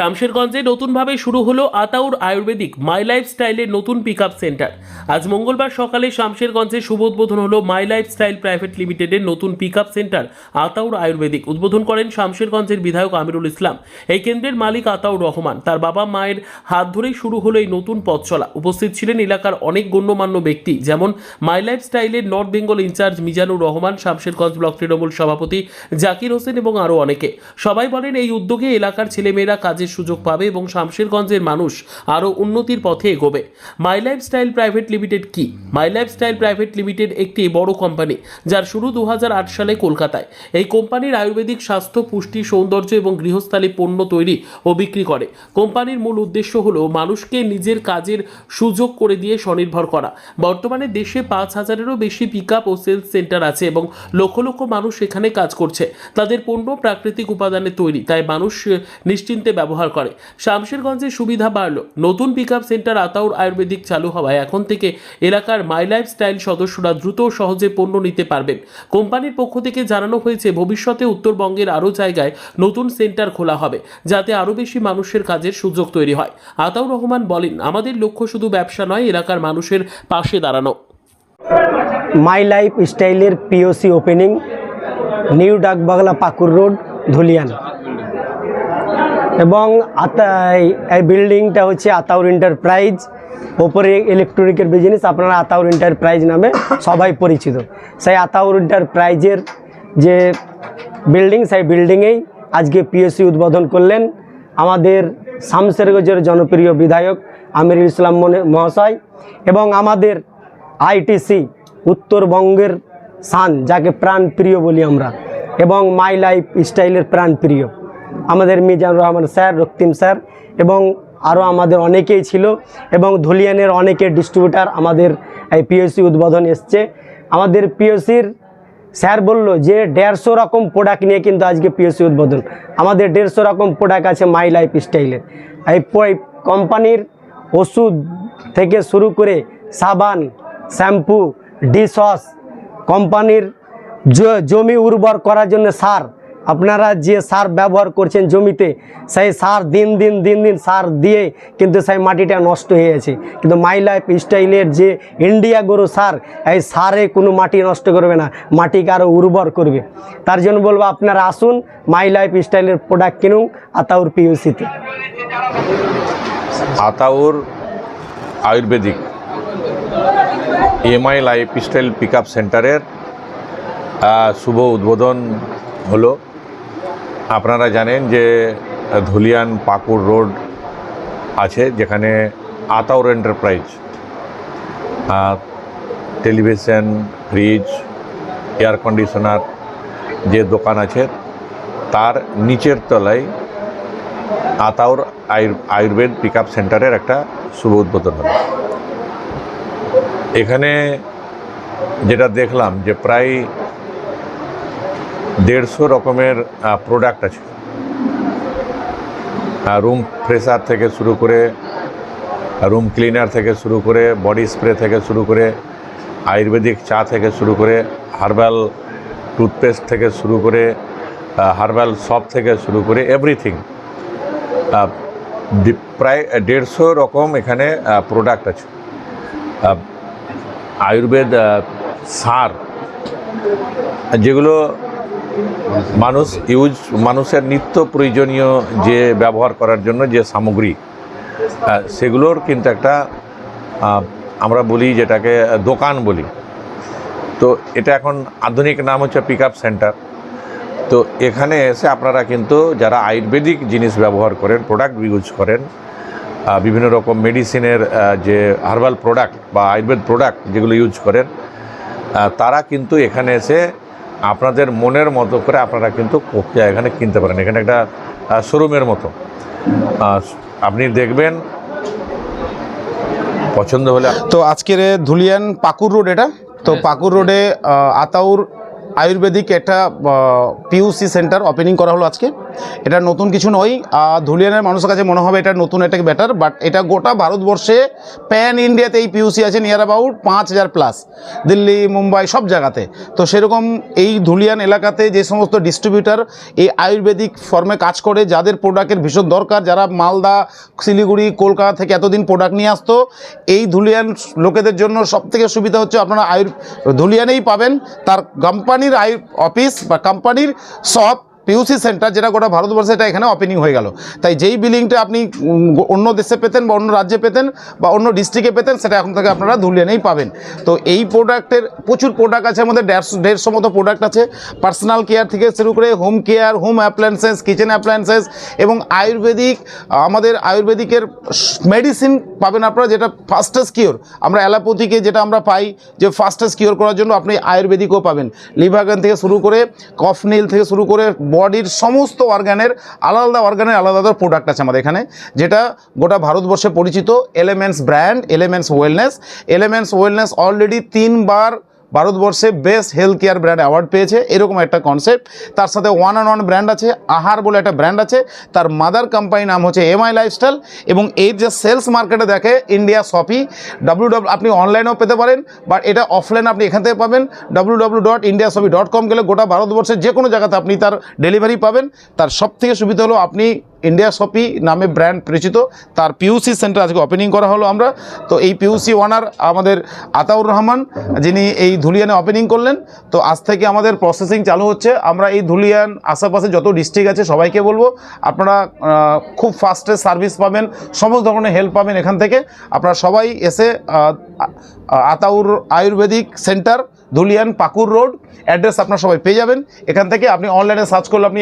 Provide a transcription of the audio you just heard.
শামশেরগঞ্জে নতুনভাবে শুরু হলো আতাউর আয়ুর্বেদিক মাই লাইফ স্টাইলের নতুন পিক সেন্টার। আজ মঙ্গলবার সকালে শামশেরগঞ্জে শুভ উদ্বোধন হলো মাই লাইফ স্টাইল প্রাইভেট লিমিটেডের নতুন পিক সেন্টার, আতাউর আয়ুর্বেদিক। উদ্বোধন করেন শামশেরগঞ্জের বিধায়ক আমিরুল ইসলাম। এই কেন্দ্রের মালিক আতাউর রহমান। তার বাবা মায়ের হাত ধরেই শুরু হলো এই নতুন পথ চলা। উপস্থিত ছিলেন এলাকার অনেক গণ্যমান্য ব্যক্তি, যেমন মাই লাইফ স্টাইলের north Bengal incharge Mizanur Rahman, Shamsherganj block Trinamool সভাপতি জাকির হোসেন এবং আরও অনেকে। সবাই বলেন, এই উদ্যোগে এলাকার ছেলেমেয়েরা কাজের সুযোগ পাবে এবং শামশেরগঞ্জের মানুষ আরও উন্নতির পথে এগোবে। My life style private limited কি? My life style private limited একটি বড় কোম্পানি যার শুরু দু সালে কলকাতায়। এই কোম্পানির আয়ুর্বেদিক স্বাস্থ্য, পুষ্টি, সৌন্দর্য এবং গৃহস্থালী পণ্য তৈরি ও বিক্রি করে। কোম্পানির মূল উদ্দেশ্য হলো মানুষকে নিজের কাজের সুযোগ করে দিয়ে স্বনির্ভর করা। বর্তমানে দেশে পাঁচ হাজারেরও বেশি পিক আপ ও সেলস সেন্টার আছে এবং লক্ষ লক্ষ মানুষ এখানে কাজ করছে। তাদের পণ্য প্রাকৃতিক উপাদানে তৈরি, তাই মানুষ নিশ্চিন্তে ব্যবহার করে। শামশেরগঞ্জের সুবিধা বাড়ল। নতুন পিক সেন্টার আতাউর আয়ুর্বেদিক চালু হওয়ায় এখন থেকে এলাকার মাই লাইফ স্টাইল সদস্যরা দ্রুত সহজে পণ্য নিতে পারবেন। কোম্পানির পক্ষ থেকে জানানো হয়েছে, ভবিষ্যতে উত্তরবঙ্গের আরও জায়গায় নতুন সেন্টার খোলা হবে, যাতে আরও বেশি মানুষের কাজের সুযোগ তৈরি হয়। আতাউর রহমান বলেন, আমাদের লক্ষ্য শুধু ব্যবসা নয়, এলাকার মানুষের পাশে দাঁড়ানো। মাই লাইফ স্টাইলের POC opening new Dakbangla Pakur road Dhulian এবং এই- বিল্ডিংটা হচ্ছে আতাউর এন্টারপ্রাইজ ওপরে ইলেকট্রনিকের বিজনেস আপনারা আতাউর এন্টারপ্রাইজ নামে সবাই পরিচিত। সেই আতাউর এন্টারপ্রাইজের যে বিল্ডিং সেই বিল্ডিংয়েই আজকে পিএসসি উদ্বোধন করলেন আমাদের শামশেরগঞ্জের জনপ্রিয় বিধায়ক আমিরুল ইসলাম মহাশয় এবং আমাদের আইটিসি উত্তরবঙ্গের সান যাকে প্রাণ প্রিয় বলি আমরা, এবং মাই লাইফ স্টাইলের প্রাণ প্রিয় আমাদের মিজানুর রহমান স্যার, রক্তিম স্যার এবং আরও আমাদের অনেকেই ছিল এবং ধুলিয়ানের অনেকে ডিস্ট্রিবিউটার আমাদের এই পিওসি উদ্বোধন এসছে। আমাদের পিওসির স্যার বলল যে দেড়শো রকম প্রোডাক্ট নিয়ে কিন্তু আজকে পিওসি উদ্বোধন। আমাদের দেড়শো রকম প্রোডাক্ট আছে মাই লাইফ স্টাইলের এই কোম্পানির ওষুধ থেকে শুরু করে সাবান, শ্যাম্পু ডিশওয়াশ কোম্পানির জমি উর্বর করার জন্য সার আপনারা যে সার ব্যবহার করছেন জমিতে, সেই সার দিন দিন দিন দিন সার দিয়ে কিন্তু সেই মাটিটা নষ্ট হয়ে গেছে। কিন্তু মাই লাইফ স্টাইলের যে ইন্ডিয়া গরু সার, এই সারে কোনো মাটি নষ্ট করবে না, মাটিকে আরও উর্বর করবে। তার জন্য বলব, আপনারা আসুন মাই লাইফ স্টাইলের প্রোডাক্ট কিনুন, Ataur পিউসিতে Ataur Ayurvedic my lifestyle pick up সেন্টারের শুভ উদ্বোধন হলো। আপনারা জানেন যে ধুলিয়ান পাকুড় রোড আছে যেখানে Ataur enterprise television, fridge, air conditioner যে দোকান আছে, তার নিচের তলায় আতাউর আয়ুর- আয়ুর্বেদ পিক আপ সেন্টারের একটা শুভ উদ্বোধন হলো। এখানে যেটা দেখলাম যে প্রায় দেড়শো রকমের প্রোডাক্ট আছে। রুম ফ্রেশার থেকে শুরু করে রুম ক্লিনার থেকে শুরু করে বডি স্প্রে থেকে শুরু করে, আয়ুর্বেদিক চা থেকে শুরু করে হার্বাল টুথপেস্ট থেকে শুরু করে হার্বাল সপ থেকে শুরু করে এভরিথিং প্রায় দেড়শো রকম এখানে প্রোডাক্ট আছে। আয়ুর্বেদ সার, যেগুলো মানুষ ইউজ, মানুষের নিত্য প্রয়োজনীয় যে ব্যবহার করার জন্য যে সামগ্রী সেগুলোর কিন্তু একটা আমরা বলি যেটাকে দোকান বলি। তো এটা এখন আধুনিক নাম হচ্ছে পিক আপ সেন্টার। তো এখানে এসে আপনারা কিন্তু যারা আয়ুর্বেদিক জিনিস ব্যবহার করেন, প্রোডাক্ট ইউজ করেন বিভিন্ন রকম মেডিসিনের যে হার্বাল প্রোডাক্ট বা আয়ুর্বেদ প্রোডাক্ট যেগুলো ইউজ করেন তারা কিন্তু এখানে এসে আপনাদের মনের মতো করে আপনারা কিন্তু প্রক্রিয়া এখানে কিনতে পারেন। এখানে একটা শোরুমের মতো। আপনি দেখবেন পছন্দ হলে তো আজকের ধুলিয়ান পাকুর রোড এটা। তো পাকুর রোডে আতাউর আয়ুর্বেদিক একটা পিউসি সেন্টার ওপেনিং করা হলো আজকে। এটা নতুন কিছু নয়। ধুলিয়ানের মানুষের কাছে মনে হবে এটা নতুন একটা ব্যাটার বাট এটা গোটা ভারতবর্ষে প্যান ইন্ডিয়াতে এই পিউসি আছে নিয়ার অ্যাবাউট পাঁচ হাজার প্লাস দিল্লি, মুম্বাই সব জায়গাতে। তো সেরকম এই ধুলিয়ান এলাকাতে যে সমস্ত ডিস্ট্রিবিউটার এই আয়ুর্বেদিক ফর্মে কাজ করে, যাদের প্রোডাক্টের ভীষণ দরকার, যারা মালদা, শিলিগুড়ি, কলকাতা থেকে এতদিন প্রোডাক্ট নিয়ে আসতো, এই ধুলিয়ান লোকেদের জন্য সবথেকে সুবিধা হচ্ছে আপনারা আয়ুর ধুলিয়ানেই পাবেন। তার কোম্পানির আয়ু অফিস বা কোম্পানির শপ পিউসি সেন্টার যেটা গোটা ভারতবর্ষে, এটা এখানে ওপেনিং হয়ে গেল। তাই যেই বিলিংটা আপনি অন্য দেশে পেতেন বা অন্য রাজ্যে পেতেন বা অন্য ডিস্ট্রিক্টে পেতেন, সেটা এখন থেকে আপনারা ধুলিয়ানেই পাবেন। তো এই প্রোডাক্টের প্রচুর প্রোডাক্ট আছে আমাদের দেড়শো দেড়শো মতো প্রোডাক্ট আছে। পার্সোনাল কেয়ার থেকে শুরু করে home care home appliances kitchen appliances এবং আয়ুর্বেদিক, আমাদের আয়ুর্বেদিকের মেডিসিন পাবেন আপনারা, যেটা ফাস্টেস্ট কিওর আমরা অ্যালোপ্যাথিকে যেটা আমরা পাই, যে ফাস্টেস্ট কিওর করার জন্য আপনি আয়ুর্বেদিকও পাবেন। লিভাগান থেকে শুরু করে কফ নীল থেকে শুরু করে বডির সমস্ত অর্গানের আলাদা আলাদা অর্গানের আলাদা আলাদা প্রোডাক্ট আছে আমাদের এখানে, যেটা গোটা ভারতবর্ষে পরিচিত elements brand elements wellness elements wellness already তিনবার ভারতবর্ষে best health care brand award পেয়েছে। এরকম একটা কনসেপ্ট তার সাথে ওয়ান অ্যান্ড ওয়ান ব্র্যান্ড আছে, আহার বলে একটা ব্র্যান্ড আছে। তার মাদার কোম্পানি নাম হচ্ছে এম এমআই লাইফস্টাইল এবং এর যে সেলস মার্কেটে দেখে ইন্ডিয়া শপি ডাব্লু আপনি অনলাইনেও পেতে পারেন বাট এটা অফলাইন আপনি এখান থেকে পাবেন। W W dot India shoppy dot com গেলে গোটা ভারতবর্ষের যে কোনো জায়গাতে আপনি তার ডেলিভারি পাবেন। তার সব থেকে সুবিধা হলো আপনি ইন্ডিয়া শপি নামে ব্র্যান্ড পরিচিত। তার পিউসি সেন্টার আজকে ওপেনিং করা হলো আমরা। তো এই পিউসি ওনার আমাদের আতাউর রহমান, যিনি এই ধুলিয়ানে ওপেনিং করলেন। তো আজ থেকে আমাদের প্রসেসিং চালু হচ্ছে। আমরা এই ধুলিয়ান আশেপাশে যত ডিস্ট্রিক্ট আছে সবাইকে বলব, আপনারা খুব ফাস্টে সার্ভিস পাবেন, সমস্ত ধরনের হেল্প পাবেন এখান থেকে। আপনারা সবাই এসে Ataur ayurvedic centre Dhulian Pakur road address আপনারা সবাই পেয়ে যাবেন। এখান থেকে আপনি অনলাইনে সার্চ করলে আপনি